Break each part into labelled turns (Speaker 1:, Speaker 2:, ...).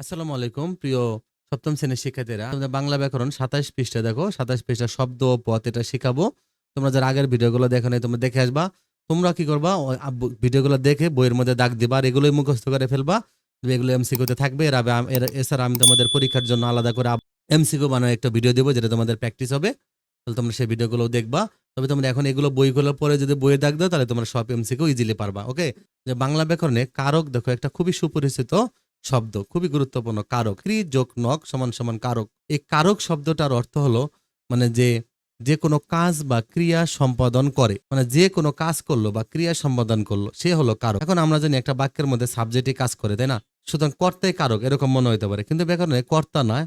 Speaker 1: আসসালামু আলাইকুম, প্রিয় সপ্তম শ্রেণির শিক্ষার্থীরা। তোমাদের বাংলা ব্যাকরণ সাতাশ পৃষ্ঠা দেখো, সাতাশ পৃষ্ঠা শব্দ, পথ, এটা শেখাবো। তোমরা যারা আগের ভিডিওগুলো দেখো নাই, তোমরা দেখে আসবা। তোমরা কি করবা? ভিডিওগুলো দেখে বইয়ের মধ্যে দাগ দিবা আর এগুলোই মুখস্থ করে ফেলবা। এগুলো এমসিকিউতে থাকবে, এর এছাড়া আমি তোমাদের পরীক্ষার জন্য আলাদা করে এমসিকিউ বানানো একটা ভিডিও দেবো, যেটা তোমাদের প্র্যাকটিস হবে। তাহলে তোমরা সেই ভিডিওগুলো দেখবা। তবে তোমরা এখন এগুলো বইগুলো পরে যদি বইয়ে দাগ দাও, তাহলে তোমরা সব এমসিকিউ ইজিলি পারবা ওকে যে বাংলা ব্যাকরণে কারক, দেখো, একটা খুবই সুপরিচিত শব্দ, খুবই গুরুত্বপূর্ণ, কারক ক্রি যোগ নক সমান সমান কারক। এই কারক শব্দটার অর্থ হলো মানে যে যে কোনো কাজ বা ক্রিয়া সম্পাদন করে মানে যে কোনো কাজ করল বা ক্রিয়া সম্পাদন করল, সে হলো কারক। এখন আমরা জানি একটা বাক্যের মধ্যে সাবজেক্টই কাজ করে, তাই না? সুতরাং কর্তাই কারক, এরকম মনে হতে পারে। কিন্তু ব্যাকরণে কর্তা নয়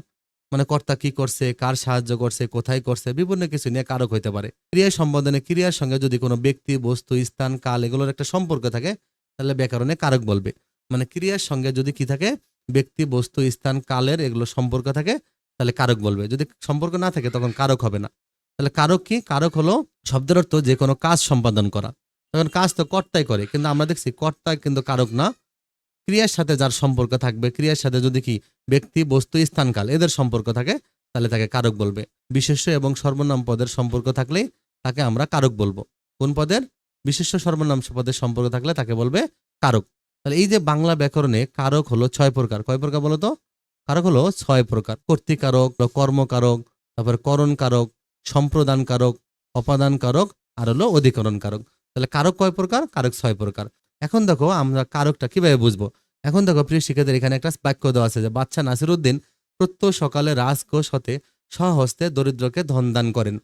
Speaker 1: মানে কর্তা কি করছে, কার সাহায্য করছে, কোথায় করছে, বিভিন্ন কিছু নিয়ে কারক হইতে পারে। ক্রিয়া সম্পাদনে ক্রিয়ার সঙ্গে যদি কোনো ব্যক্তি, বস্তু, স্থান, কাল এগুলোর একটা সম্পর্ক থাকে, তাহলে ব্যাকরণে কারক বলবে। মানে ক্রিয়ার সঙ্গে যদি কি থাকে, ব্যক্তি, বস্তু, স্থান, কালের এগুলো সম্পর্ক থাকে, তাহলে কারক বলবে। যদি সম্পর্ক না থাকে, তখন কারক হবে না। তাহলে কারক কি? কারক হলো শব্দের অর্থ যে কোনো কাজ সম্পাদন করা। তখন কাজ তো কর্তাই করে, কিন্তু আমরা দেখছি কর্তা কিন্তু কারক না। ক্রিয়ার সাথে যার সম্পর্ক থাকবে, ক্রিয়ার সাথে যদি কি ব্যক্তি, বস্তু স্থানকাল এদের সম্পর্ক থাকে, তাহলে তাকে কারক বলবে। বিশেষ্য এবং সর্বনাম পদের সম্পর্ক থাকলেই তাকে আমরা কারক বলব। কোন পদের? বিশেষ্য, সর্বনাম পদের সম্পর্ক থাকলে তাকে বলবে কারক। তাহলে এই যে বাংলা ব্যাকরণে কারক হলো ছয় প্রকার। কয় প্রকার বলো তো? কারক হলো ছয় প্রকার। কর্তৃকারক কর্মকারক, তারপর করণ কারক সম্প্রদান কারক অপাদান কারক আর হলো অধিকরণ কারক তাহলে কারক কয় প্রকার? কারক ছয় প্রকার। এখন দেখো আমরা কারকটা কীভাবে বুঝব? এখন দেখো প্রিয় শিক্ষার্থীদের এখানে একটা বাক্য দেওয়া আছে যে বাচ্চা নাসির উদ্দিন প্রত্যহ সকালে রাজকোষ হতে স্বহস্তে দরিদ্রকে ধন দান করেন।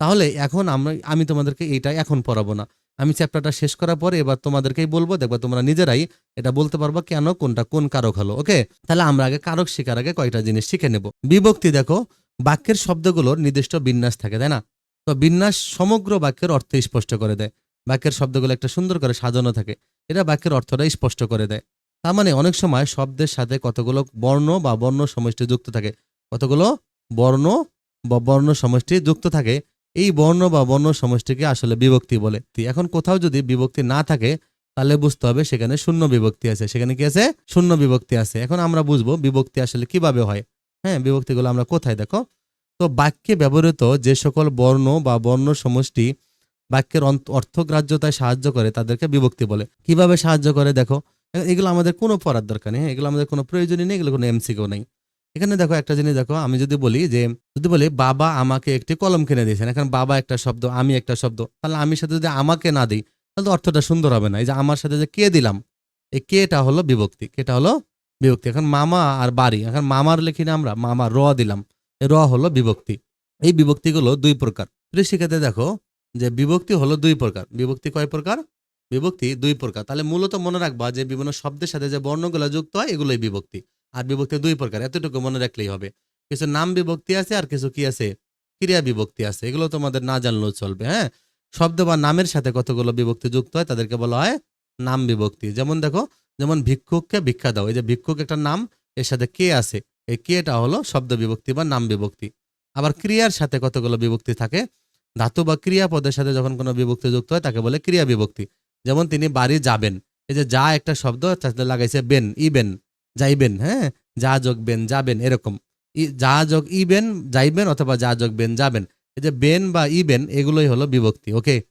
Speaker 1: তাহলে এখন আমরা আমি তোমাদেরকে এইটা এখন পড়াবো না। আমি চ্যাপ্টারটা শেষ করার পরে এবার তোমাদেরকেই বলব, দেখবা তোমরা নিজেরাই এটা বলতে পারবা কেন, কোনটা কোন কারক হলো ওকে তাহলে আমরা আগে কারক শেখার আগে কয়টা জিনিস শিখে নেব। বিভক্তি দেখো, বাক্যের শব্দগুলোর নির্দিষ্ট বিন্যাস থাকে, তাই না? তো বিন্যাস সমগ্র বাক্যের অর্থ স্পষ্ট করে দেয়। বাক্যের শব্দগুলো একটা সুন্দর করে সাজানো থাকে, এটা বাক্যের অর্থটা স্পষ্ট করে দেয়। তার মানে অনেক সময় শব্দের সাথে কতগুলো বর্ণ বা বর্ণ সমষ্টি যুক্ত থাকে, কতগুলো বর্ণ বা বর্ণ সমষ্টি যুক্ত থাকে এই বর্ণ বা বর্ণ সমষ্টিকে আসলে বিভক্তি বলে। এখন কোথাও যদি বিভক্তি না থাকে তাহলে বুঝতে হবে সেখানে শূন্য বিভক্তি আছে। সেখানে কি আছে? শূন্য বিভক্তি আছে। এখন আমরা বুঝব বিভক্তি আসলে কীভাবে হয়। হ্যাঁ বিভক্তিগুলো আমরা কোথায়? দেখো। তো বাক্যে ব্যবহৃত যে সকল বর্ণ বা বর্ণ সমষ্টি বাক্যের অর্থগ্রাহ্যতায় সাহায্য করে তাদেরকে বিভক্তি বলে। কীভাবে সাহায্য করে? দেখো। এগুলো আমাদের কোনো পড়ার দরকার নেই। হ্যাঁ, এগুলো আমাদের কোনো প্রয়োজনই নেই এগুলো কোনো এমসিকেও নেই। এখানে দেখো একটা জিনিস দেখো, আমি যদি বলি যে, যদি বলি বাবা আমাকে একটি কলম কিনে দিয়েছেন, এখন বাবা একটা শব্দ, আমি একটা শব্দ, তাহলে আমি সাথে যদি আমাকে না দিই, তাহলে অর্থটা সুন্দর হবে না। এই যে আমার সাথে যে কে দিলাম, এই কেটা হলো বিভক্তি, কেটা হলো বিভক্তি। এখন মামা আর বাড়ি, এখন মামার লিখি না আমরা, মামা র দিলাম র হলো বিভক্তি। এই বিভক্তিগুলো দুই প্রকার। প্রিয় শিক্ষার্থী দেখো যে বিভক্তি হলো দুই প্রকার। বিভক্তি কয় প্রকার? বিভক্তি দুই প্রকার। তাহলে মূলত মনে রাখবা যে বিভিন্ন শব্দের সাথে যে বর্ণগুলো যুক্ত হয়, এগুলোই বিভক্তি। আর বিভক্তি দুই প্রকার, এতটুকু মনে রাখলেই হবে। কিছু নাম বিভক্তি আছে আর কিছু কি আছে? ক্রিয়া বিভক্তি আছে, এগুলো তোমাদের না জানলেও চলবে হ্যাঁ? শব্দ বা নামের সাথে কতগুলো বিভক্তি যুক্ত হয় তাদেরকে বলা হয় নাম বিভক্তি। যেমন দেখো, যেমন ভিক্ষুককে ভিক্ষা দাও, এই যে ভিক্ষুক একটা নাম, এর সাথে কে আছে? এই কেটা হলো শব্দ বিভক্তি বা নাম বিভক্তি। আবার ক্রিয়ার সাথে কতগুলো বিভক্তি থাকে? ধাতু বা ক্রিয়াপদের সাথে যখন কোনো বিভক্তি যুক্ত হয়, তাকে বলে ক্রিয়া বিভক্তি। যেমন তিনি বাড়ি যাবেন, এই যে যা একটা শব্দ তার সাথে লাগাইছে বেন ইবেন যাইবেন হ্যাঁ? যা যোগ বেন যাবেন, এরকম। যা যোগ ইবেন যাইবেন অথবা যা যোগ বেন যাবেন। এই যে বেন বা ইবেন এগুলোই হলো বিভক্তি, ওকে?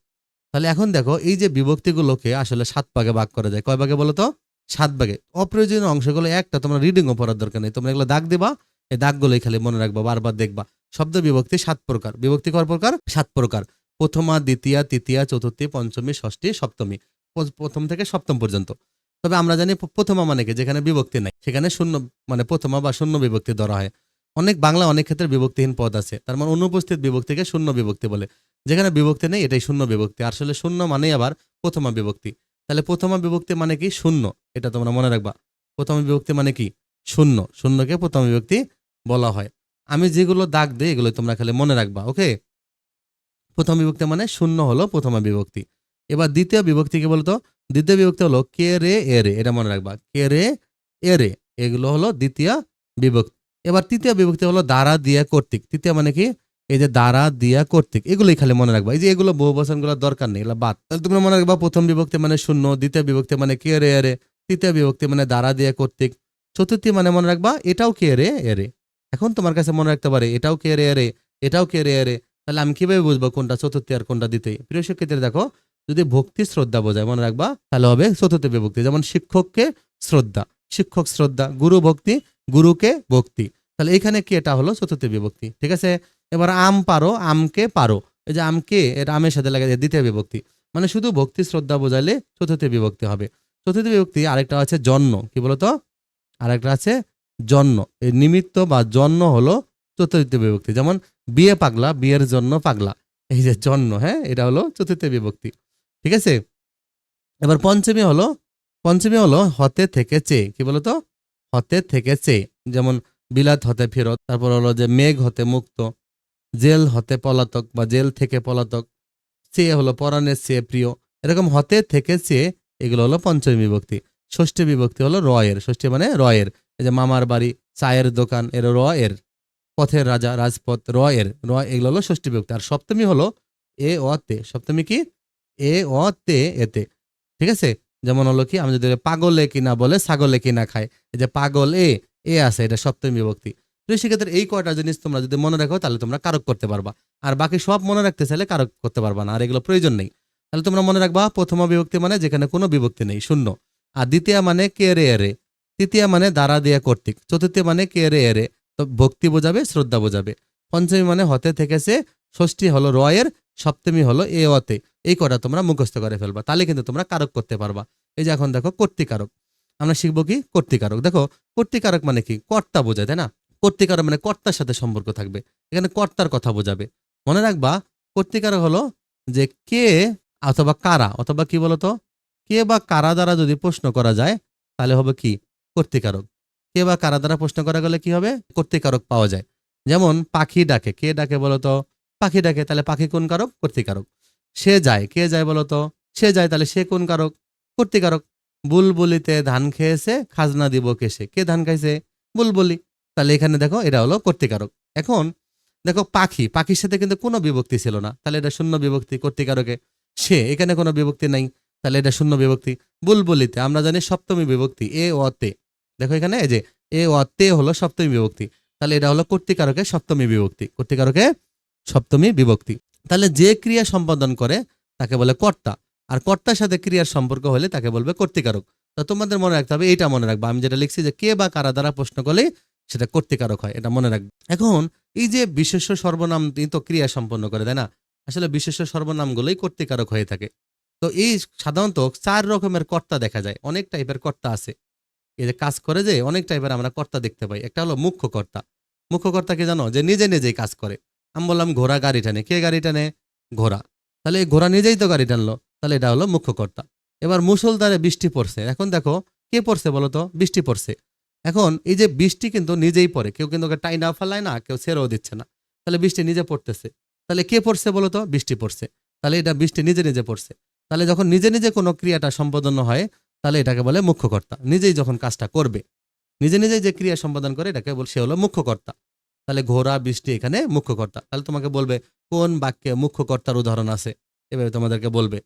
Speaker 1: তাহলে এখন দেখো, এই যে বিভক্তিগুলোকে আসলে সাত ভাগে ভাগ করা যায়। কয় ভাগে বলো তো? সাত ভাগে। অপ্রয়োজনীয় অংশগুলো একটা, তোমরা রিডিংও পড়ার দরকার নেই। তোমরা এগুলো দাগ দিবা, এই দাগগুলোই খালি মনে রাখবা, বারবার দেখবা। শব্দ বিভক্তি সাত প্রকার। বিভক্তি কয় প্রকার? সাত প্রকার। প্রথমা, দ্বিতীয়া, তৃতীয়া, চতুর্থী, পঞ্চমী, ষষ্ঠী, সপ্তমী। প্রথম থেকে সপ্তম পর্যন্ত। তবে আমরা জানি প্রথমা মানে কি? যেখানে বিভক্তি নাই। সেখানে শূন্য মানে প্রথমা বা শূন্য বিভক্তি ধরা হয়। অনেক বাংলা অনেক ক্ষেত্রে বিভক্তিহীন পদ আছে। তার মানে অনুপস্থিত বিভক্তিকে শূন্য বিভক্তি বলে। যেখানে বিভক্তি নেই, এটাই শূন্য বিভক্তি। আসলে শূন্য মানেই আবার প্রথমা বিভক্তি। তাহলে প্রথমা বিভক্তি মানে কি? শূন্য। এটা তোমরা মনে রাখবা। প্রথম বিভক্তি মানে কি? শূন্য। শূন্যকে প্রথম বিভক্তি বলা হয়। আমি যেগুলো দাগ দিই, এগুলো তোমরা খালি মনে রাখবা, ওকে? প্রথম বিভক্তি মানে শূন্য হলো প্রথমা বিভক্তি। এবার দ্বিতীয় বিভক্তি কি বলতো? দ্বিতীয় বিভক্তি হলো কে রে, এ রে, এটা মনে রাখবা। কে রে, এ রে, এগুলো হলো দ্বিতীয় বিভক্তি। এবার তৃতীয় বিভক্তি হলো দ্বারা দিয়া কর্তৃক। তৃতীয় মানে কি? এই যে দ্বারা দিয়া কর্তৃক, এগুলোই খালি মনে রাখবা। এই যে এগুলো বহু বচনগুলোর দরকার নেই, এগুলো বাদ। তাহলে তোমরা মনে রাখবা প্রথম বিভক্তি মানে শূন্য, দ্বিতীয় বিভক্তি মানে কে রে, এ রে, তৃতীয় বিভক্তি মানে দ্বারা দিয়া কর্তৃক, চতুর্থী মানে মনে রাখবা এটাও কে রে এরে এখন তোমার কাছে মনে রাখতে পারে, এটাও কে রে এরে এটাও কে রে এরে তাহলে আমি কীভাবে বুঝব কোনটা চতুর্থী আর কোনটা দ্বিতীয়? প্রিয় শিক্ষার্থীরা দেখো যদি ভক্তি শ্রদ্ধা বোঝায়, মনে রাখবা, তাহলে হবে চতুর্থ বিভক্তি যেমন শিক্ষককে শ্রদ্ধা, শিক্ষক শ্রদ্ধা, গুরু ভক্তি, গুরুকে ভক্তি। তাহলে এখানে কি, এটা হলো চতুর্থ বিভক্তি ঠিক আছে? এবার আম পারো, আমকে পারো, এই যে আমকে এটা আমের সাথে লাগে দ্বিতীয় বিভক্তি মানে শুধু ভক্তি শ্রদ্ধা বোঝালে চতুর্থ বিভক্তি হবে। চতুর্থ বিভক্তি আরেকটা আছে জন্ম কি বলতো? আরেকটা আছে জন্ম এই নিমিত্ত বা জন্ম হলো চতুর্থ বিভক্তি যেমন বিয়ে পাগলা, বিয়ের জন্য পাগলা, এই যে জন্ম হ্যাঁ? এটা হলো চতুর্থ বিভক্তি ঠিক আছে? এবার পঞ্চমী হলো পঞ্চমী হলো হতে থেকে চে কি বলতো? হতে থেকে চে যেমন বিলাত হতে ফেরত, তারপর হলো যে মেঘ হতে মুক্ত, জেল হতে পলাতক বা জেল থেকে পলাতক চে হলো পরাণের চেয়ে প্রিয়। এরকম হতে থেকে চেয়ে এগুলো হলো পঞ্চমী বিভক্তি। ষষ্ঠী বিভক্তি হলো রয়ের। ষষ্ঠী মানে রয়ের। এই যে মামার বাড়ি, চায়ের দোকান, এর র এর পথের রাজা, রাজপথ র এর র এগুলো হলো ষষ্ঠী বিভক্তি। আর সপ্তমী হলো এ, অ, তে। সপ্তমী কি? এ, অ, তে এতে ঠিক আছে? যেমন হলো কি, আমি যদি পাগলে কিনা বলে ছাগলে কিনা খায় এই যে পাগল, এ এ আছে, এটা সপ্তমী বিভক্তি। তো সেক্ষেত্রে এই কয়টা জিনিস তোমরা যদি মনে রাখো, তাহলে তোমরা কারক করতে পারবা। আর বাকি সব মনে রাখতে চাইলে কারক করতে পারবা না, আর এগুলো প্রয়োজন নেই। তাহলে তোমরা মনে রাখবা, প্রথম বিভক্তি মানে যেখানে কোনো বিভক্তি নেই, শূন্য। আর দ্বিতীয় মানে কে, রে এরে তৃতীয় মানে দ্বারা দেয়া কর্তৃক। চতুর্থ মানে কে, রে এরে তো ভক্তি বোঝাবে, শ্রদ্ধা বোঝাবে। পঞ্চমী মানে হতে থেকেছে, ষষ্ঠী হলো রয়ের সপ্তমী হলো এ অতে এই কটা তোমরা মুখস্থ করে ফেলবা, তাহলে কিন্তু তোমরা কারক করতে পারবা। এই যে এখন দেখো কর্তিকারক। আমরা শিখব কি? কর্তিকারক। দেখো, কর্তিকারক মানে কি? কর্তা বোঝায়, তাই না? কর্তিকারক মানে কর্তার সাথে সম্পর্ক থাকবে। এখানে কর্তার কথা বোঝাবে। মনে রাখবা, কর্তিকারক হলো যে কে অথবা কারা, অথবা কি বলতো? কে বা কারা দ্বারা যদি প্রশ্ন করা যায়, তাহলে হবে কি? কর্তিকারক। কে বা কারা দ্বারা প্রশ্ন করা গেলে কি হবে? কর্তিকারক পাওয়া যায়। যেমন পাখি ডাকে। কে ডাকে বলতো? পাখি ডাকে, তাহলে পাখি কোন কারক? কর্তিকারক। সে যায়, কে যায় বলতো সে যায়, তাহলে সে কোন কারক? কর্তিকারক। বুলবুলিতে ধান খেয়েছে, খাজনা দিব কেসে। কে ধান খাইছে? বুলবুলি। তাহলে এখানে দেখো, এটা হলো কর্তিকারক। এখন দেখো, পাখি, পাখির সাথে কিন্তু কোনো বিভক্তি ছিল না। তাহলে এটা শূন্য বিভক্তি কর্তিকারকে। সে, এখানে কোনো বিভক্তি নাই। তাহলে এটা শূন্য বিভক্তি। বুলবুলিতে, আমরা জানি সপ্তমী বিভক্তি, এ অতে দেখো এখানে, এই যে, এ অতে হলো সপ্তমী বিভক্তি। তাহলে এটা হলো কর্তিকারকে সপ্তমী বিভক্তি। কর্তিকারকে সপ্তমী বিভক্তি। তাহলে যে ক্রিয়া সম্পাদন করে, তাকে বলে কর্তা। আর কর্তার সাথে ক্রিয়ার সম্পর্ক হলে তাকে বলবে কর্তিকারক। তা তোমাদের মনে রাখতে হবে এটা মনে রাখবা। আমি যেটা লিখছি যে, কে বা কারা দ্বারা প্রশ্ন করলে সেটা কর্তিকারক হয়, এটা মনে রাখবে। এখন, এই যে বিশেষ্য সর্বনাম তো ক্রিয়া সম্পন্ন করে, তাই না? আসলে বিশেষ্য সর্বনামগুলোই কর্তিকারক হয়ে থাকে। তো এই সাধারণত চার রকমের কর্তা দেখা যায়। অনেক টাইপের কর্তা আছে। এই যে কাজ করে যে, অনেক টাইপের আমরা কর্তা দেখতে পাই। একটা হলো মুখ্য কর্তা। মুখ্য কর্তা কি জানো? যে নিজে নিজেই কাজ করে। আমি বললাম, ঘোড়া, গাড়ি টানে। কে গাড়ি টানে? ঘোড়া। তাহলে এই ঘোড়া নিজেই তো গাড়ি টানলো। তাহলে এটা হলো মুখ্য কর্তা। এবার মুসলধারে বৃষ্টি পড়ছে। এখন দেখো, কে পড়ছে বলো তো? বৃষ্টি পড়ছে। এখন এই যে বৃষ্টি কিন্তু নিজেই পড়ে। কেউ কিন্তু ওকে টাইনা ফেলায় না, কেউ ছেড়েও দিচ্ছে না। তাহলে বৃষ্টি নিজে পড়তেছে। তাহলে কে পড়ছে বলো তো? বৃষ্টি পড়ছে। তাহলে এটা বৃষ্টি নিজে নিজে পড়ছে। তাহলে যখন নিজে নিজে কোনো ক্রিয়াটা সম্পাদন হয়, তাহলে এটাকে বলে মুখ্যকর্তা নিজেই যখন কাজটা করবে, নিজে নিজেই যে ক্রিয়া সম্পাদন করে, এটাকে বল, সে হলো মুখ্যকর্তা তাহলে ঘোড়া, বৃষ্টি এখানে মুখ্যকর্তা। তাহলে তোমাকে বলবে, কোন বাক্যে মুখ্যকর্তার উদাহরণ আছে? এভাবে তোমাদেরকে বলবে।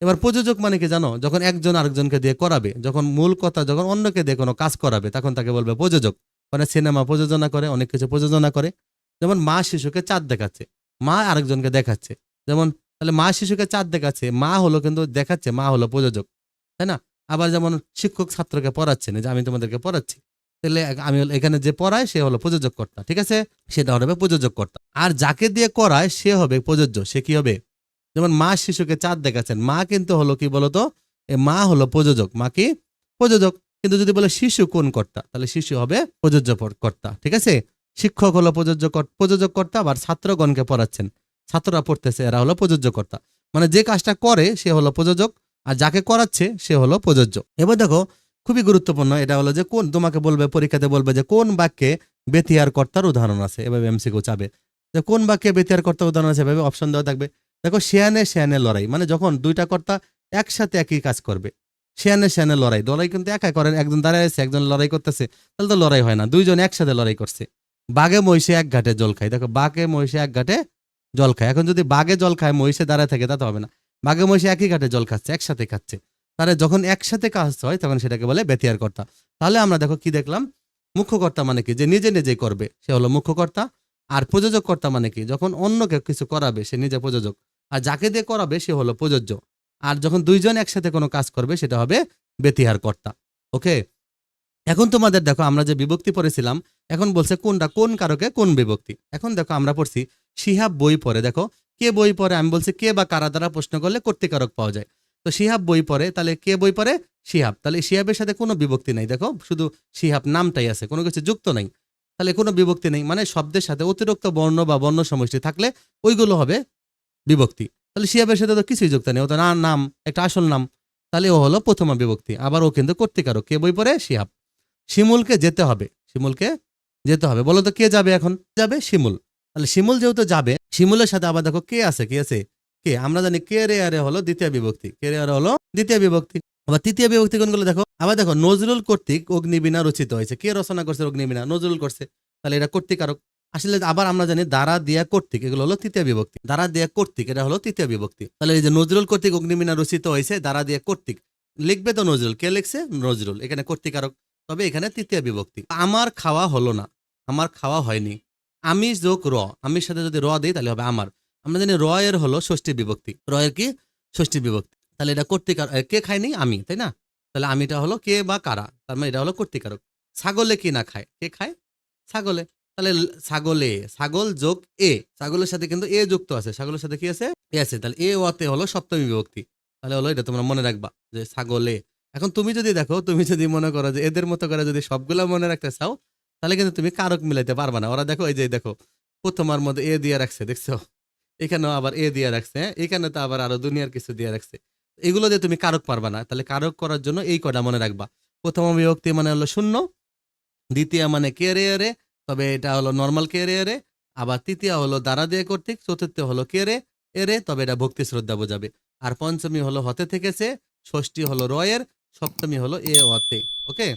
Speaker 1: এবার প্রযোজক মানে কি জানো? যখন একজন আরেকজনকে দিয়ে করাবে, যখন মূল কথা, যখন অন্যকে দিয়ে কোনো কাজ করাবে, তখন তাকে বলবে প্রযোজক। মানে সিনেমা প্রযোজনা করে, অনেক কিছু প্রযোজনা করে। যেমন মা শিশুকে চাঁদ দেখাচ্ছে, মা আরেকজনকে দেখাচ্ছে। যেমন, তাহলে মা শিশুকে চাঁদ দেখাচ্ছে, মা হলো কিন্তু দেখাচ্ছে, মা হলো প্রযোজক। তাই না? আবার যেমন শিক্ষক ছাত্রকে পড়াচ্ছেন এই যে আমি তোমাদেরকে পড়াচ্ছি। তাহলে আমি এখানে যে পড়ায় সে হলো প্রযোজক কর্তা ঠিক আছে? সেটা হবে প্রযোজক কর্তা আর যাকে দিয়ে করায় সে হবে প্রযোজ্য, সে কি হবে? যেমন মা শিশুকে চাঁদ দেখাচ্ছেন, মা কিন্তু হলো কি বলতো? মা হলো প্রযোজক, মা কি? প্রযোজক। কিন্তু যদি বলে শিশু কোন কর্তা? তাহলে শিশু হবে প্রযোজ্য কর্তা ঠিক আছে? শিক্ষক হলো প্রযোজ্য প্রযোজক কর্তা আবার ছাত্রগণকে পড়াচ্ছেন। ছাত্ররা পড়তেছে, এরা হলো প্রযোজ্য কর্তা মানে যে কাজটা করে সে হলো প্রযোজক, আর যাকে করাচ্ছে সে হলো প্রযোজ্য। এবার দেখো খুবই গুরুত্বপূর্ণ। এটা হলো যে কোন তোমাকে বলবে, পরীক্ষাতে বলবে যে কোন বাক্যে বেতিয়ার কর্তার উদাহরণ আছে। এভাবে এমসিকিউ চাবে। যে কোন বাক্যে বেতিয়ার কর্তার উদাহরণ আছে, এভাবে অপশন দেওয়া থাকবে। দেখো, শেয়ানে শেয়ানে লড়াই। মানে যখন দুইটা কর্তা একসাথে একই কাজ করবে, শেয়ানে শেয়ানে লড়াই। লড়াই কিন্তু একা করেন। একজন দাঁড়ায় আছে, একজন লড়াই করতেছে। তাহলে তো লড়াই হয় না। দুইজন একসাথে লড়াই করছে। বাঘে, মহিষে এক ঘাটে জল খায়। দেখো, বাঘে, মহিষে এক ঘাটে জল খায়। এখন যদি বাঘে জল খায়, মহিষে দাঁড়ায় থাকে, তা তো হবে না। বাঘে, মহিষে একই ঘাটে জল খাচ্ছে, একসাথে খাচ্ছে। তাহলে যখন একসাথে কাজ হয়, তখন সেটাকে বলে বেতিয়ার কর্তা তাহলে আমরা দেখো কি দেখলাম? মুখ্যকর্তা মানে কি? যে নিজে নিজেই করবে। সে হলো মুখ্যকর্তা। আর প্রযোজক কর্তা মানে কি? যখন অন্যকে কিছু করাবে, সে নিজে প্রযোজক। আর যাকে দিয়ে করাবে, সে হলো প্রযোজ্য। আর যখন দুইজন একসাথে কোনো কাজ করবে, সেটা হবে বেতিহার কর্তা ওকে? এখন তোমাদের দেখো, আমরা যে বিভক্তি পড়েছিলাম, এখন বলছে কোনটা? কোন কারকে? কোন বিভক্তি? এখন দেখো, আমরা পড়ছি সিহাব বই পড়ে। দেখো, কে বই পড়ে? আমি বলছি কে বা কারা দ্বারা প্রশ্ন করলে কর্তৃকারক পাওয়া যায়? তো শিহাব বই পড়ে, তাহলে কে বই পড়ে? শিহাব তাহলে শিহাবের সাথে কোনো বিভক্তি নাই। দেখো, শুধু শিহাব নামটাই আছে, কোনো কিছু যুক্ত নাই। তাহলে কোনো বিভক্তি নেই মানে শব্দের সাথে অতিরিক্ত বর্ণ বা বর্ণ সমষ্টি থাকলে ওইগুলো হবে বিভক্তি। তাহলে শিহাবের সাথে তো কিছুই যুক্ত নেই, ও তো না, নাম, একটা আসল নাম। তাহলে ও হলো প্রথমা বিভক্তি, আবার ও কিন্তু কর্তৃকারক। কে বই পড়ে? শিহাব শিমুলকে যেতে হবে, শিমুলকে যেতে হবে। বলো তো কে যাবে এখন? যাবে শিমুল। তাহলে শিমুল যেহেতু যাবে, শিমুলের সাথে আবার দেখো কে আছে কে আছে? কে? আমরা জানি কে রে আরে হলো দ্বিতীয় বিভক্তি। কে রে আরে হলো দ্বিতীয় বিভক্তি। আবার তৃতীয় বিভক্তি কোনগুলো দেখো? আবার দেখো, নজরুল কর্তৃক অগ্নিবীণা রচিত হয়েছে। কে রচনা করছে অগ্নিবীণা? নজরুল করছে। তাহলে এটা কর্তৃকারক আসলে আবার আমরা জানি দ্বারা দিয়া কর্তৃক, এগুলো হলো তৃতীয় বিভক্তি। দ্বারা দিয়া কর্তৃক, এটা হলো তৃতীয় বিভক্তি। তাহলে এই যে নজরুল কর্তৃক অগ্নিবীণা রচিত হয়েছে, দ্বারা দিয়া কর্তৃক, লিখবে তো নজরুল। কে লিখছে? নজরুল। এখানে কর্তৃকারক তবে এখানে তৃতীয় বিভক্তি। আমার খাওয়া হলো না। আমার খাওয়া হয়নি। আমি যোগ র। আমির সাথে যদি র দিই, তাহলে হবে আমার। আমরা জানি র এর হলো ষষ্ঠী বিভক্তি। রয়ের কি? ষষ্ঠী বিভক্তি। তাহলে এটা কর্তৃকার কে খায়নি? আমি, তাই না? তাহলে আমিটা হলো কে বা কারা? তার মানে এটা হলো কর্তৃকারক। ছাগলে কি না খায়? কে খায়? ছাগলে। তাহলে ছাগলে, ছাগল যোগ এ। ছাগলের সাথে কিন্তু এ যুক্ত আছে। ছাগলের সাথে কি আছে? এ আছে। তাহলে এ ওয়াতে হলো সপ্তমী বিভক্তি। তাহলে হলো এটা তোমরা মনে রাখবা যে ছাগলে। এখন তুমি যদি দেখো, তুমি যদি মনে করো যে এদের মতো করে যদি সবগুলা মনে রাখতে চাও, তাহলে কিন্তু তুমি কারক মিলাইতে পারবা না। ওরা দেখো, এই যে দেখো, প্রথমার মধ্যে এ দিয়ে রাখছে, দেখছ? এখানেও আবার এ দিয়ে রাখছে? এখানে তো আবার আরও দুনিয়ার কিছু দিয়ে রাখছে। এগুলো দিয়ে তুমি কারক পারবা না, তাহলে কারক করার জন্য এই কটা মনে রাখবা। প্রথম বিভক্তি মানে হলো শূন্য, দ্বিতীয় মানে কে রে রে তবে এটা হলো নর্মাল কে রে রে আবার তৃতীয় হলো দ্বারা দিয়ে কর্তৃক, চতুর্থ হলো কে রে এরে, তবে এটা ভক্তি শ্রদ্ধা বোঝাবে। আর পঞ্চমী হলো হতে থেকেছে, ষষ্ঠী হলো রয়ের, সপ্তমী হলো এ অতে ওকে